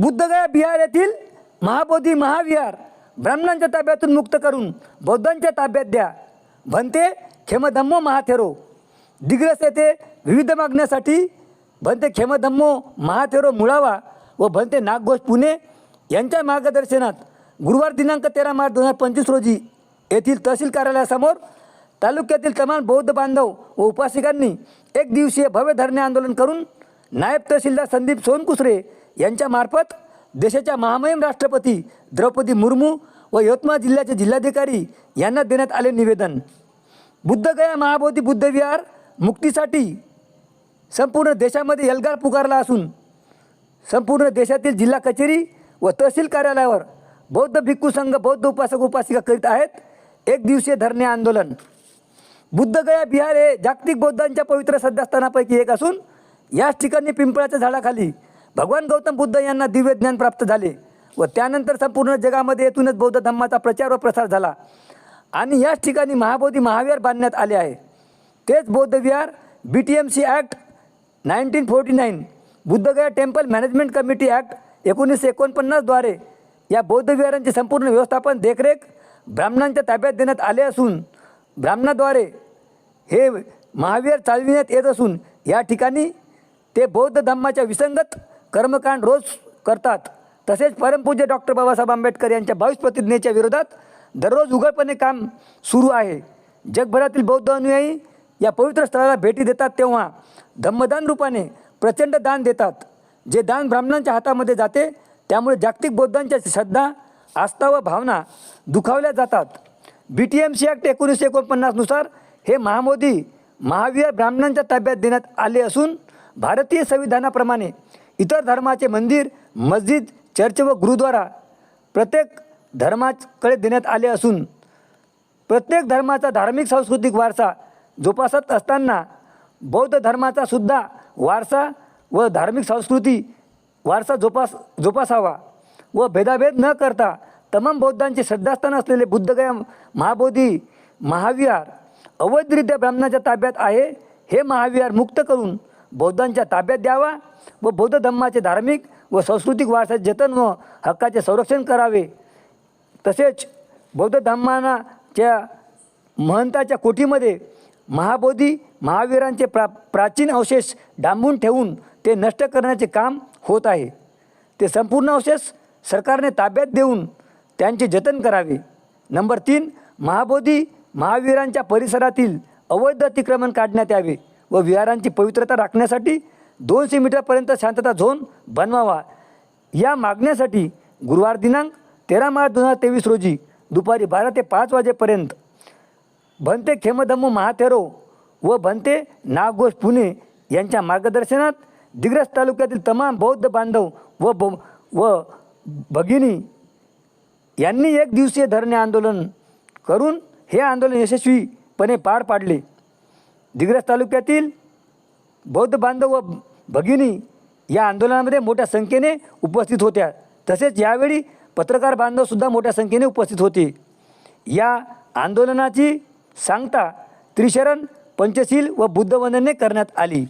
बुद्धगया बिहार येथील महाबोधी महाविहार ब्राह्मणांच्या ताब्यातून मुक्त करून बौद्धांच्या ताब्यात द्या. भंते खेमधम्मो महाथेरो. दिग्रस येथे विविध मागण्यासाठी भंते खेमधम्मो महाथेरो मुळावा व भंते नागघोष पुणे यांच्या मार्गदर्शनात गुरुवार दिनांक तेरा मार्च दोन हजार पंचवीस रोजी येथील तहसील कार्यालयासमोर तालुक्यातील तमाम बौद्ध बांधव व उपासिकांनी एक दिवसीय भव्य धरणे आंदोलन करून नायब तहसीलदार संदीप सोनकुसरे यांच्यामार्फत देशाच्या महामहिम राष्ट्रपती द्रौपदी मुर्मू व यवतमाळ जिल्ह्याचे जिल्हाधिकारी यांना देण्यात आले निवेदन. बुद्धगया महाबोधी बुद्धविहार मुक्तीसाठी संपूर्ण देशामध्ये एल्गार पुकारला असून संपूर्ण देशातील जिल्हा कचेरी व तहसील कार्यालयावर बौद्ध भिक्खू संघ बौद्ध उपासक उपासिका करीत आहेत. एक दिवसीय धरणे आंदोलन. बुद्धगया बिहार हे जागतिक बौद्धांच्या पवित्र श्रद्धास्थानापैकी एक असून याच ठिकाणी पिंपळाच्या झाडाखाली भगवान गौतम बुद्ध यांना दिव्य ज्ञान प्राप्त झाले व त्यानंतर संपूर्ण जगामध्ये येथूनच बौद्ध धम्माचा प्रचार व प्रसार झाला. आणि याच ठिकाणी महाबोधी महाविहार बांधण्यात आले आहे. तेच बौद्धविहार B T M C act nineteen forty nine Bodhgaya temple management committee act एकोणीसशे एकोणपन्नासद्वारे या बौद्धविहारांचे संपूर्ण व्यवस्थापन देखरेख ब्राह्मणांच्या ताब्यात देण्यात आले असून ब्राह्मणाद्वारे हे महावीर चालविण्यात येत असून या ठिकाणी ते बौद्ध धम्माच्या विसंगत कर्मकांड रोज करतात. तसेच परमपूज्य डॉक्टर बाबासाहेब आंबेडकर यांच्या बावीस प्रतिज्ञेच्या विरोधात दररोज उघडपणे काम सुरू आहे. जगभरातील बौद्ध अनुयायी या पवित्र स्थळाला भेटी देतात तेव्हा धम्मदान रूपाने प्रचंड दान देतात. जे दान ब्राह्मणांच्या हातामध्ये जाते त्यामुळे जागतिक बौद्धांच्या श्रद्धा आस्था व भावना दुखावल्या जातात. B T M C act एकोणीसशे एकोणपन्नासनुसार हे महामोदी महावीर ब्राह्मणांच्या ताब्यात देण्यात आले असून भारतीय संविधानाप्रमाणे इतर धर्माचे मंदिर मस्जिद चर्च व गुरुद्वारा प्रत्येक धर्माकडे देण्यात आले असून प्रत्येक धर्माचा धार्मिक सांस्कृतिक वारसा जोपासत असताना बौद्ध धर्माचा सुद्धा वारसा व धार्मिक संस्कृती वारसा जोपास जोपासावा व भेदाभेद न करता तमाम बौद्धांचे श्रद्धास्थान असलेले बुद्धगया महाबोधी महाविहार अवैधरित्या ब्राह्मणाच्या ताब्यात आहे हे महाविहार मुक्त करून बौद्धांच्या ताब्यात द्यावा व बौद्ध धम्माचे धार्मिक व सांस्कृतिक वारसाचे जतन व हक्काचे संरक्षण करावे. तसेच बौद्ध धर्मानाच्या महंताच्या कोठीमध्ये महाबोधी महावीरांचे प्रा प्राचीन अवशेष डांबून ठेवून ते नष्ट करण्याचे काम होत आहे. ते संपूर्ण अवशेष सरकारने ताब्यात देऊन त्यांचे जतन करावे. नंबर तीन महाबोधी महावीरांच्या परिसरातील अवैध अतिक्रमण काढण्यात यावे. व विहारांची पवित्रता राखण्यासाठी दोनशे मीटरपर्यंत शांतता झोन बनवावा. या मागण्यासाठी गुरुवार दिनांक तेरा मार्च दोन हजार तेवीस रोजी दुपारी बारा ते पाच वाजेपर्यंत भंते खेमधम्मो महाथेरो व भंते नागघोष पुणे यांच्या मार्गदर्शनात दिग्रस तालुक्यातील तमाम बौद्ध बांधव व ब व भगिनी यांनी एक दिवसीय धरणे आंदोलन करून हे आंदोलन यशस्वीपणे पार पाडले. दिग्रस तालुक्यातील बौद्ध बांधव व भगिनी या आंदोलनामध्ये मोठ्या संख्येने उपस्थित होत्या. तसेच यावेळी पत्रकार बांधवसुद्धा मोठ्या संख्येने उपस्थित होते. या आंदोलनाची सांगता त्रिशरण पंचशील व बुद्धवंदने करण्यात आली.